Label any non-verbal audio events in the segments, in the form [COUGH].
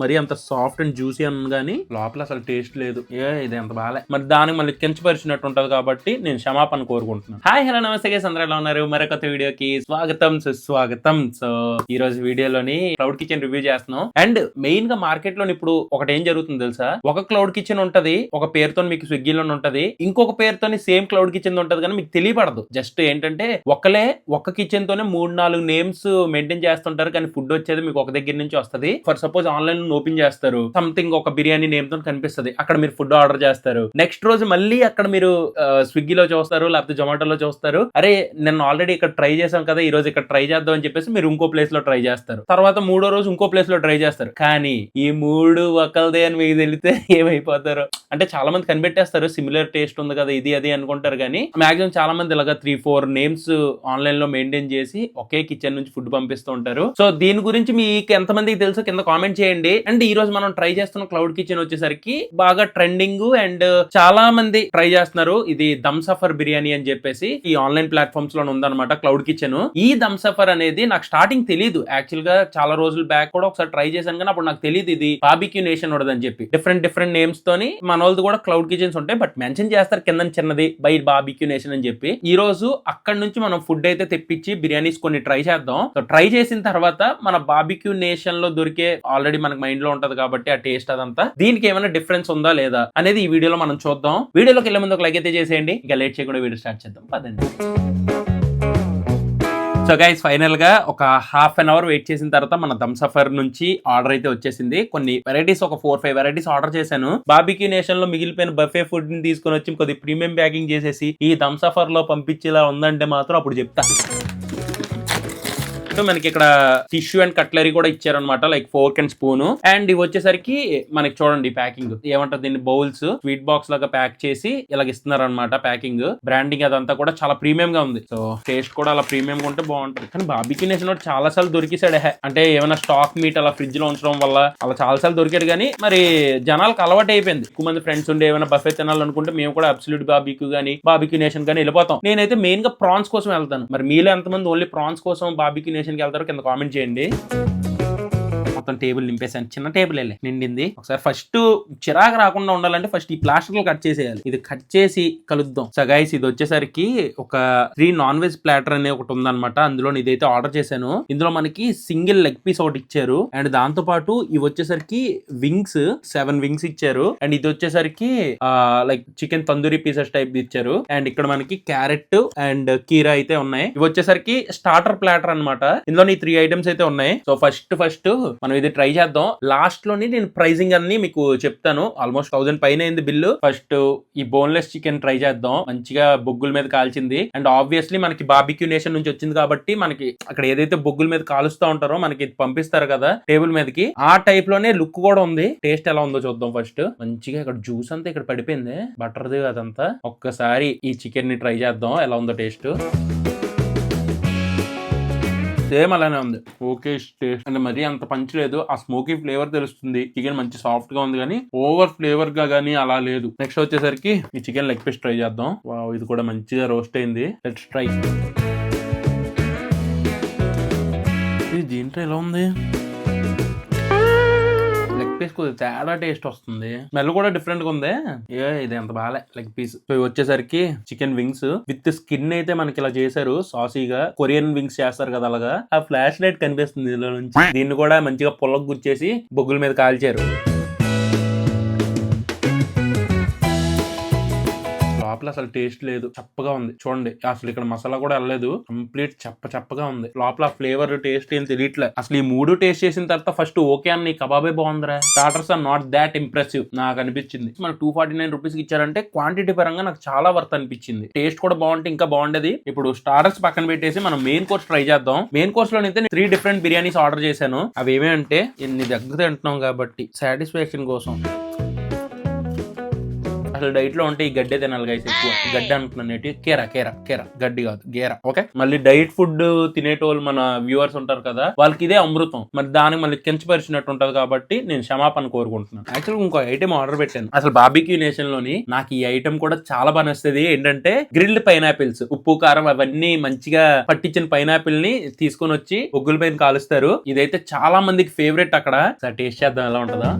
మరి అంత soft and juicy అని కానీ లోపల అసలు టేస్ట్ లేదు. ఏ ఇది అంత బాలే. మరి దానికి మళ్ళీ కించపరిచినట్టు ఉంటుంది కాబట్టి నేను క్షమాపణ కోరుకుంటున్నాను. హాయ్ హలో నమస్తే guys, అందరూ ఎలా ఉన్నారు? మరొక వీడియోకి స్వాగతం సుస్వాగతం. సో ఈ రోజు వీడియోలోని క్లౌడ్ కిచెన్ రివ్యూ చేస్తున్నాం. అండ్ మెయిన్గా మార్కెట్లో ఇప్పుడు ఒకటి ఏం జరుగుతుంది తెలుసా? ఒక క్లౌడ్ కిచెన్ ఉంటది ఒక పేరుతో మీకు స్విగ్గీలో ఉంటది ఇంకొక పేరుతోని సేమ్ క్లౌడ్ కిచెన్ ఉంటది కానీ మీకు తెలియపడదు జస్ట్ ఏంటంటే ఒకలే ఒక కిచెన్ తోనే మూడు నాలుగు నేమ్స్ మెయింటైన్ చేస్తుంటారు కానీ ఫుడ్ వచ్చేది మీకు ఒక దగ్గర నుంచి వస్తది. ఫర్ సపోజ్ ఆన్లైన్ ఓపెన్ చేస్తారు. సంథింగ్ ఒక బిర్యానీ నేమ్తో కనిపిస్తుంది. అక్కడ మీరు ఫుడ్ ఆర్డర్ చేస్తారు. నెక్స్ట్ రోజు మళ్ళీ అక్కడ మీరు స్విగ్గీలో చూస్తారు లేకపోతే జొమాటోలో చూస్తారు. అరే నేను ఆల్రెడీ ఇక్కడ ట్రై చేశాం కదా ఈ రోజు ఇక్కడ ట్రై చేద్దాం అని చెప్పేసి మీరు ఇంకో ప్లేస్లో ట్రై చేస్తారు. తర్వాత మూడో రోజు ఇంకో ప్లేస్లో ట్రై చేస్తారు. కానీ ఈ మూడు ఒకరిదే అని మీకు తెలితే [LAUGHS] ఏమైపోతారు? అంటే చాలా మంది కనిపెట్టేస్తారు సిమిలర్ టేస్ట్ ఉంది కదా ఇది అది అనుకుంటారు కానీ మాక్సిమం చాలా మంది ఇలాగా త్రీ ఫోర్ నేమ్స్ ఆన్లైన్లో మెయింటైన్ చేసి ఒకే కిచెన్ నుంచి ఫుడ్ పంపిస్తూ ఉంటారు. సో దీని గురించి మీకు ఎంతమందికి తెలుసో కింద కామెంట్ చేయండి. అండ్ ఈ రోజు మనం ట్రై చేస్తున్న క్లౌడ్ కిచెన్ వచ్చేసరికి బాగా ట్రెండింగ్ అండ్ uh, చాలా మంది ట్రై చేస్తున్నారు. ఇది దమ్ సఫర్ బిర్యానీ అని చెప్పేసి ఈ ఆన్లైన్ ప్లాట్ఫామ్స్లో ఉందన్నమాట క్లౌడ్ కిచెన్ ఈ దమ్ సఫర్ అనేది నాకు స్టార్టింగ్ తెలియదు యాక్చువల్గా చాలా రోజుల బ్యాక్ కూడా ఒకసారి ట్రై చేశాను కానీ అప్పుడు నాకు తెలియదు ఇది బాబిక్యూ నేషన్ ఉండదని చెప్పి. డిఫరెంట్ డిఫరెంట్ నేమ్స్ తోని మన వాళ్ళది కూడా క్లౌడ్ కిచెన్స్ ఉంటాయి. బట్ మెన్షన్ చేస్తారు కింద చిన్నది బై బాబిక్యూ నేషన్ అని చెప్పి. ఈ రోజు అక్కడ నుంచి మనం ఫుడ్ అయితే తెప్పించి బిర్యానీస్ కొన్ని ట్రై చేద్దాం. ట్రై చేసిన తర్వాత మన బాబిక్యూ నేషన్లో దొరికే ఆల్రెడీ మనకి మైండ్లో ఉంటది కాబట్టి ఆ టేస్ట్ అదంతా. దీనికి ఏమైనా డిఫరెన్స్ ఉందా లేదా అనేది ఈ వీడియోలో మనం చూద్దాం. వీడియోలోకి వెళ్ళే ముందు ఒక లైక్ అయితే చేసేయండి. ఇంకా లేట్ చేయకుండా వీడియో స్టార్ట్ చేద్దాం. పదండి. సో గైస్ ఫైనల్గా ఒక హాఫ్ అన్ అవర్ వెయిట్ చేసిన తర్వాత మన దమ్ సఫర్ నుంచి ఆర్డర్ అయితే వచ్చేసింది. కొన్ని వెరైటీస్ ఒక ఫోర్ ఫైవ్ వెరైటీస్ ఆర్డర్ చేశాను. బాబీక్యూ నేషన్లో మిగిలిపోయిన బఫే ఫుడ్ని తీసుకొని వచ్చి కొద్ది ప్రీమియం ప్యాకింగ్ చేసేసి ఈ దమ్ సఫర్లో పంపించేలా ఉందంటే మాత్రం అప్పుడు చెప్తాను పాటు మనకి ఇక్కడ టిష్యూ అండ్ కట్లరీ కూడా ఇచ్చారనమాట like fork and spoon and ఇవి వచ్చేసరికి మనకి చూడండి ప్యాకింగ్ ఏమంటారు దీన్ని? బౌల్స్ స్వీట్ బాక్స్ లాగా ప్యాక్ చేసి ఇలాగ ఇస్తున్నారు అనమాట ప్యాకింగ్ బ్రాండింగ్ అదంతా కూడా చాలా ప్రీమియం గా ఉంది. సో టేస్ట్ కూడా అలా ప్రీమియం గా ఉంటే బాగుంటుంది. కానీ బాబీకి నేసిన చాలా సార్లు దొరికేసాడు అంటే ఏమైనా స్టాక్ మీట్ అలా ఫ్రిడ్జ్లో ఉంచడం వల్ల అలా చాలా సార్లు దొరికాడు కానీ మరి జనాలకు అలవాటు అయిపోయింది. ఎక్కువ మంది ఫ్రెండ్స్ ఉండే ఏమైనా బఫే తినాలనుకుంటే మేము కూడా అబ్సల్యూట్ బాబీక్యూ కానీ బాబీక్యూ నేషన్ కానీ వెళ్ళిపోతాం. నేనైతే మెయిన్గా ప్రాన్స్ కోసం వెళ్తాను. మరి మీలో ఎంతమంది ఓన్లీ ప్రాన్స్ కోసం బాబీక్యూ డెస్టినేషన్కి వెళ్తారో కింద కామెంట్ చేయండి. మొత్తం టేబుల్ నింపేసాను చిన్న టేబుల్ వెళ్ళి నిండింది. ఒకసారి ఫస్ట్ చిరాకు రాకుండా ఉండాలంటే ఫస్ట్ ఈ ప్లాస్టిక్ కట్ చేసేయాలి. ఇది కట్ చేసి కలుద్దాం. సో గైస్ ఇది వచ్చేసరికి ఒక త్రీ నాన్ వెజ్ ప్లాటర్ అనే ఒకటి ఉందన్నమాట. అందులో ఇదైతే ఆర్డర్ చేశాను. ఇందులో మనకి సింగిల్ లెగ్ పీస్ ఒకటి ఇచ్చారు. అండ్ దాంతో పాటు ఇవి వచ్చేసరికి వింగ్స్ సెవెన్ వింగ్స్ ఇచ్చారు. అండ్ ఇది వచ్చేసరికి like chicken tandoori pieces type ఇచ్చారు. అండ్ ఇక్కడ మనకి క్యారెట్ అండ్ కీరా అయితే ఉన్నాయి. ఇవి వచ్చేసరికి స్టార్టర్ ప్లాటర్ అన్నమాట. ఇందులో ఈ త్రీ ఐటమ్స్ అయితే ఉన్నాయి. సో ఫస్ట్ ఫస్ట్ మనం ఇది ట్రై చేద్దాం. లాస్ట్లోని నేను ప్రైజింగ్ అన్ని మీకు చెప్తాను. ఆల్మోస్ట్ థౌసండ్ పైన అయింది బిల్లు ఫస్ట్ ఈ బోన్లెస్ చికెన్ ట్రై చేద్దాం. మంచిగా బొగ్గుల మీద కాల్చింది. అండ్ ఆబ్వియస్లీ మనకి బాబిక్యూ నేషన్ నుంచి వచ్చింది కాబట్టి మనకి అక్కడ ఏదైతే బొగ్గుల మీద కాలుస్తూ ఉంటారో మనకి పంపిస్తారు కదా టేబుల్ మీదకి. ఆ టైప్లోనే లుక్ కూడా ఉంది. టేస్ట్ ఎలా ఉందో చూద్దాం ఫస్ట్ మంచిగా ఇక్కడ జ్యూస్ అంతా ఇక్కడ పడిపోయింది. బటర్ది అదంతా. ఒక్కసారి ఈ చికెన్ని ట్రై చేద్దాం. ఎలా ఉందో టేస్ట్ సేమ్ అలానే ఉంది. Okay taste. అంటే మరీ అంత పంచ్ లేదు. ఆ స్మోకీ ఫ్లేవర్ తెలుస్తుంది. చికెన్ మంచి సాఫ్ట్గా ఉంది కానీ ఓవర్ ఫ్లేవర్గా కానీ అలా లేదు. నెక్స్ట్ వచ్చేసరికి ఈ చికెన్ లెగ్ పీస్ ట్రై చేద్దాం. వావ్ ఇది కూడా మంచిగా రోస్ట్ అయింది. లెట్స్ ట్రై ఇది దీంట్లో ఎలా ఉంది? లెగ్ పీస్ కొద్దిగా తేడా టేస్ట్ వస్తుంది. స్మెల్ కూడా డిఫరెంట్గా ఉంది. ఏ ఇది ఎంత బాగాలే లెగ్ పీస్. సో వచ్చేసరికి చికెన్ వింగ్స్. విత్ స్కిన్ అయితే మనకి ఇలా చేశారు సాసీగా. కొరియన్ వింగ్స్ చేస్తారు కదా అలాగా. ఆ ఫ్లాష్ లైట్ కనిపిస్తుంది ఇందులో నుంచి. దీన్ని కూడా మంచిగా పొలకు గుచ్చేసి బొగ్గుల మీద కాల్చారు. లోపల అసలు టేస్ట్ లేదు. చప్పగా ఉంది. చూడండి అసలు ఇక్కడ మసాలా కూడా వెళ్ళలేదు. కంప్లీట్ చప్ప చప్పగా ఉంది. లోపల ఫ్లేవర్ టేస్ట్ ఏం తెలియట్లే. అసలు ఈ మూడు టేస్ట్ చేసిన తర్వాత ఫస్ట్ ఓకే అన్న ఈ కబాబే బాగుందిరా. Starters are not that impressive నాకు అనిపించింది. మన టూ ఫార్టీ నైన్ రూపీస్ ఇచ్చారంటే క్వాంటిటీ పరంగా నాకు చాలా వర్త్ అనిపించింది. టేస్ట్ కూడా బాగుంటే ఇంకా బాగుండేది. ఇప్పుడు స్టార్టర్స్ పక్కన పెట్టేసి మనం మెయిన్ కోర్స్ ట్రై చేద్దాం. మెయిన్ కోర్స్లో అయితే త్రీ డిఫరెంట్ బిర్యానీస్ ఆర్డర్ చేశాను. అవి ఏమేంటే ఎన్ని దగ్గర తింటున్నాం కాబట్టి సాటిస్ఫాక్షన్ కోసం. అసలు డైట్లో ఉంటే ఈ గడ్డే తినాలి గైస్ ఎక్కువ. గడ్డి అనుకున్నాను ఏంటి? కేరా కేరా కేరా. గడ్డి కాదు గేరా. ఓకే మళ్ళీ డైట్ ఫుడ్ తినేటోళ్ళు మన వ్యూవర్స్ ఉంటారు కదా వాళ్ళకి ఇదే అమృతం. మరి దానికి మళ్ళీ కించపరిచినట్టు ఉంటది కాబట్టి నేను క్షమాపణ కోరుకుంటున్నాను. యాక్చువల్గా ఇంకో ఐటెం ఆర్డర్ పెట్టాను. అసలు బాబీక్యూ నేషన్లోని నాకు ఈ ఐటెం కూడా చాలా బాగా నచ్చుతుంది ఏంటంటే గ్రిల్డ్ పైనాపిల్స్ ఉప్పు కారం అవన్నీ మంచిగా పట్టించిన పైనాపిల్ని తీసుకొని వచ్చి ఒగ్గుల పైన కాలుస్తారు. ఇదైతే చాలా మందికి ఫేవరెట్ అక్కడ. సార్ టేస్ట్ చేద్దాం ఎలా ఉంటుందా.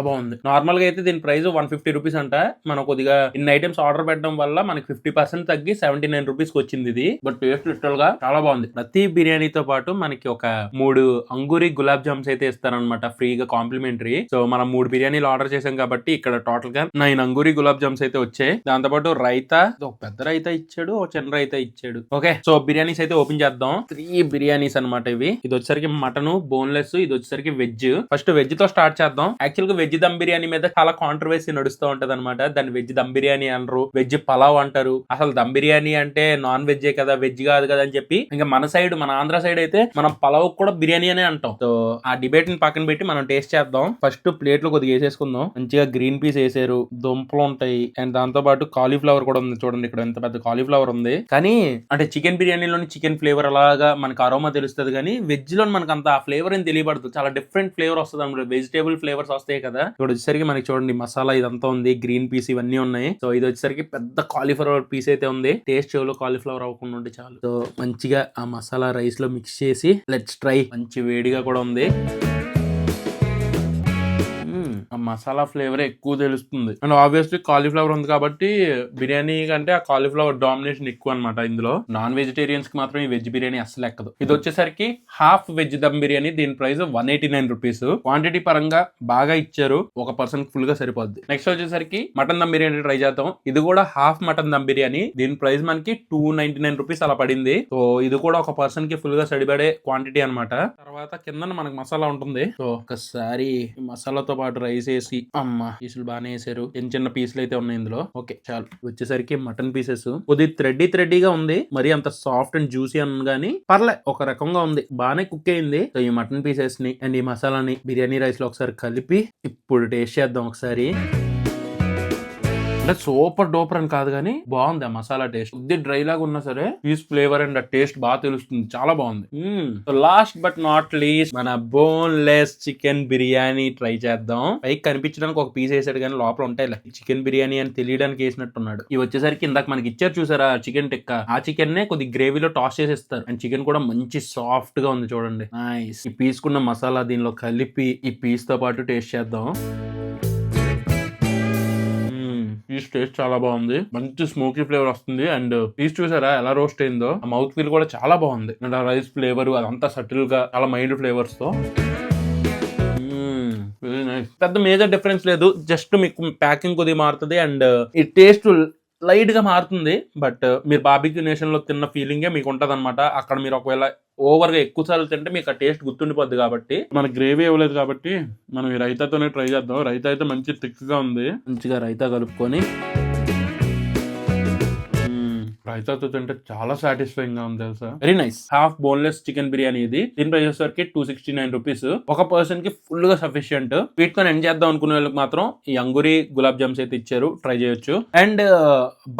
చాలా బాగుంది. నార్మల్గా అయితే దీని ప్రైస్ వన్ ఫిఫ్టీ రూపీస్ అంట. మనం కొద్దిగా ఇన్ని ఐటమ్స్ ఆర్డర్ పెట్టడం వల్ల మనకి ఫిఫ్టీ పర్సెంట్ తగ్గి సెవెంటీ నైన్ రూపీస్ వచ్చింది ఇది. బట్ టేస్ట్ లిటరల్గా చాలా బాగుంది. ప్రతి బిర్యానీతో పాటు మనకి ఒక మూడు అంగూరి గులాబ్ జామ్స్ అయితే ఇస్తారనమాట ఫ్రీగా కాంప్లిమెంటరీ సో మనం మూడు బిర్యానీలు ఆర్డర్ చేసాం కాబట్టి ఇక్కడ టోటల్గా నైన్ అంగూరి గులాబ్ జామ్స్ అయితే వచ్చాయి. దాంతో పాటు రైతా ఒక పెద్ద రైతా ఇచ్చాడు ఒక చిన్న రైతా ఇచ్చాడు. ఓకే సో బిర్యానీస్ అయితే ఓపెన్ చేద్దాం. త్రీ బిర్యానీస్ అన్నమాట ఇవి. ఇది వచ్చేసరికి మటన్ బోన్లెస్ ఇది వచ్చేసరికి వెజ్ ఫస్ట్ వెజ్తో స్టార్ట్ చేద్దాం. యాక్చువల్గా వెజ్ వెజ్ దమ్ బిర్యానీ మీద చాలా కాంట్రవర్సీ నడుస్తూ ఉంటది అనమాట దాన్ని వెజ్ దమ్ బిర్యానీ అనరు వెజ్ పలావ్ అంటారు. అసలు దమ్ బిర్యానీ అంటే నాన్ వెజ్ కదా వెజ్ కాదు కదా అని చెప్పి ఇంకా మన సైడ్ మన ఆంధ్ర సైడ్ అయితే మనం పలావ్ కూడా బిర్యానీ అనే అంటాం. సో ఆ డిబేట్ని పక్కన పెట్టి మనం టేస్ట్ చేద్దాం. ఫస్ట్ ప్లేట్లో కొద్దిగా వేసేసుకుందాం. మంచిగా గ్రీన్ పీస్ వేసారు దుంపలు ఉంటాయి అండ్ దాంతో పాటు కాలీఫ్లవర్ కూడా ఉంది చూడండి ఇక్కడ ఎంత పెద్ద కాలీఫ్లవర్ ఉంది. కానీ అంటే చికెన్ బిర్యానీలోని చికెన్ ఫ్లేవర్ అలాగా మనకి అరోమా తెలుస్తుంది కానీ వెజ్లో మనకు అంత ఆ ఫ్లేవర్ ఏం తెలియబడదు. చాలా డిఫరెంట్ ఫ్లేవర్ వస్తుంది అనమాట వెజిటేబుల్ ఫ్లేవర్స్ వస్తాయి కదా. ఇక్కడ వచ్చేసరికి మనకి చూడండి మసాలా ఇదంతా ఉంది గ్రీన్ పీస్ ఇవన్నీ ఉన్నాయి. సో ఇది వచ్చేసరికి పెద్ద కాలీఫ్లవర్ పీస్ అయితే ఉంది. టేస్ట్ చెవులో కాలీఫ్లవర్ అవ్వకుండా ఉంటే చాలు. సో మంచిగా ఆ మసాలా రైస్లో మిక్స్ చేసి లెట్స్ ట్రై మంచి వేడిగా కూడా ఉంది. మసాలా ఫ్లేవర్ ఎక్కువ తెలుస్తుంది. అండ్ ఆబ్వియస్లీ కాలీఫ్లవర్ ఉంది కాబట్టి బిర్యానీ కంటే ఆ కాలీఫ్లవర్ డామినేషన్ ఎక్కువ అనమాట ఇందులో. నాన్ వెజిటేరియన్స్కి మాత్రం ఈ వెజ్ బిర్యానీ అస్సలు ఎక్కదు. ఇది వచ్చేసరికి హాఫ్ వెజ్ దమ్ బిర్యానీ దీని price one eighty nine rupees quantity పరంగా బాగా ఇచ్చారు. ఒక పర్సన్ ఫుల్గా సరిపోద్ది. నెక్స్ట్ వచ్చేసరికి మటన్ దమ్ బిర్యానీ ట్రై చేద్దాం. ఇది కూడా హాఫ్ మటన్ దమ్ బిర్యానీ. దీని ప్రైస్ మనకి టూ నైన్టీ నైన్ రూపీస్ అలా పడింది. సో ఇది కూడా ఒక పర్సన్కి ఫుల్గా సరిపడే క్వాంటిటీ అన్నమాట. తర్వాత కింద మనకి మసాలా ఉంటుంది. సో ఒకసారి మసాలాతో పాటు రైస్ వేసి అమ్మ పీసులు బాగానే వేసారు. చిన్న చిన్న పీసులు అయితే ఉన్నాయి ఇందులో. ఓకే చాలు. వచ్చేసరికి మటన్ పీసెస్. కొద్ది థ్రెడ్డీ థ్రెడ్డీగా ఉంది. మరి అంత సాఫ్ట్ అండ్ జ్యూసీ అని కానీ పర్లే ఒక రకంగా ఉంది. బాగానే కుక్ అయింది. సో ఈ మటన్ పీసెస్ని అండ్ ఈ మసాలాని బిర్యానీ రైస్లో ఒకసారి కలిపి ఇప్పుడు టేస్ట్ చేద్దాం ఒకసారి. అంటే సూపర్ డోపర్ అని కాదు కానీ బాగుంది ఆ మసాలా టేస్ట్. కొద్ది డ్రై లాగా ఉన్నా సరే పీస్ ఫ్లేవర్ అండ్ ఆ టేస్ట్ బాగా తెలుస్తుంది. చాలా బాగుంది. లాస్ట్ బట్ నాట్ లీస్ట్ మన బోన్లెస్ చికెన్ బిర్యానీ ట్రై చేద్దాం. పైకి కనిపించడానికి ఒక పీస్ వేసాడు కానీ లోపల ఉంటాయి చికెన్ బిర్యానీ అని తెలియడానికి వేసినట్టున్నాడు. ఇవి వచ్చేసరికి ఇందాక మనకి ఇచ్చారు చూసారా చికెన్ టిక్కా? ఆ చికెన్ నే కొద్ది గ్రేవీలో టాస్ చేసేస్తారు. అండ్ చికెన్ కూడా మంచి సాఫ్ట్గా ఉంది చూడండి. నైస్ ఈ పీస్ కున్న మసాలా దీనిలో కలిపి ఈ పీస్తో పాటు టేస్ట్ చేద్దాం. పీస్ టేస్ట్ చాలా బాగుంది. మంచి స్మోకీ ఫ్లేవర్ వస్తుంది. అండ్ పీస్ uh, చూసారా ఎలా రోస్ట్ అయిందో? ఆ మౌత్ ఫీల్ కూడా చాలా బాగుంది. అండ్ ఆ రైస్ ఫ్లేవర్ అదంతా సటిల్గా చాలా మైల్డ్ ఫ్లేవర్స్తో. Hmm, పెద్ద మేజర్ డిఫరెన్స్ లేదు. జస్ట్ మీకు ప్యాకింగ్ కొద్దిగా మారుతుంది. అండ్ uh, ఈ టేస్ట్ లైట్గా మారుతుంది. బట్ మీరు బాబిక్యూ నేషన్లో తిన్న ఫీలింగే మీకు ఉంటది అక్కడ మీరు ఒకవేళ ఓవర్గా ఎక్కువ సార్లు తింటే మీకు ఆ టేస్ట్ గుర్తుండిపోద్ది కాబట్టి. మన గ్రేవీ ఇవ్వలేదు కాబట్టి మనం ఈ రైతాతోనే ట్రై చేద్దాం. రైతా అయితే మంచి థిక్గా ఉంది. మంచిగా రైతా కలుపుకొని ప్రైస్ రైతాతో తింటే చాలా సాటిస్ఫైయింగ్గా ఉంది తెలుసా? Very nice half boneless chicken biryani ఇది. దీని ప్రైస్ వచ్చేసరికి టూ సిక్స్టీ నైన్ రూపీస్ ఒక పర్సన్కి ఫుల్గా సఫిషియంట్ వీటితో ఎండ్ చేద్దాం అనుకునే వాళ్ళకి మాత్రం ఈ అంగురి గులాబ్ జామ్స్ అయితే ఇచ్చారు. ట్రై చేయొచ్చు. అండ్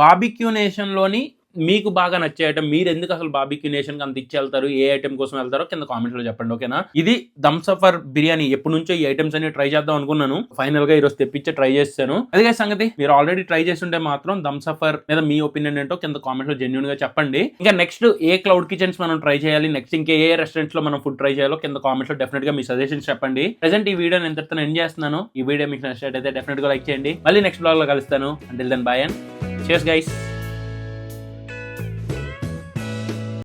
బాబిక్యూ నేషన్లోని మీకు బాగా నచ్చే ఐటమ్ మీరు ఎందుకు అసలు బాబీక్యూ నేషన్ అంత ఇచ్చి వెళ్తారు ఏ ఐటమ్ కోసం వెళ్తారో కింద కామెంట్స్లో చెప్పండి ఓకేనా? ఇది దమ్ సఫర్ బిర్యానీ. ఎప్పటి నుంచో ఈ ఐటమ్స్ అన్ని ట్రై చేద్దాం అనుకున్నాను. ఫైనల్గా ఈరోజు తెప్పించి ట్రై చేస్తాను అదే సంగతి మీరు ఆల్రెడీ ట్రై చేస్తుంటే మాత్రం దమ్ సఫర్ మీద మీ ఒపీనియన్ ఏంటో కింద కామెంట్స్లో జెన్యున్గా చెప్పండి. ఇంకా నెక్స్ట్ ఏ క్లౌడ్ కిచెన్స్ మనం ట్రై చేయాలి? నెక్స్ట్ ఇంకా ఏ రెస్టారెంట్స్లో మనం ఫుడ్ ట్రై చేయాలో కింద కామెంట్స్లో డెఫినెట్గా మీ సజెషన్స్ చెప్పండి. ప్రెసెంట్ ఈ వీడియో నేను ఎంతతో ఎండ్ చేస్తున్నాను. ఈ వీడియో మీకు నచ్చినట్టయితే డెఫినెట్గా లైక్ చేయండి. మళ్ళీ నెక్స్ట్ బ్లాగ్లో కలుస్తాను. అంటిల్ దెన్ బాయ్ అండ్ చేస్ గైస్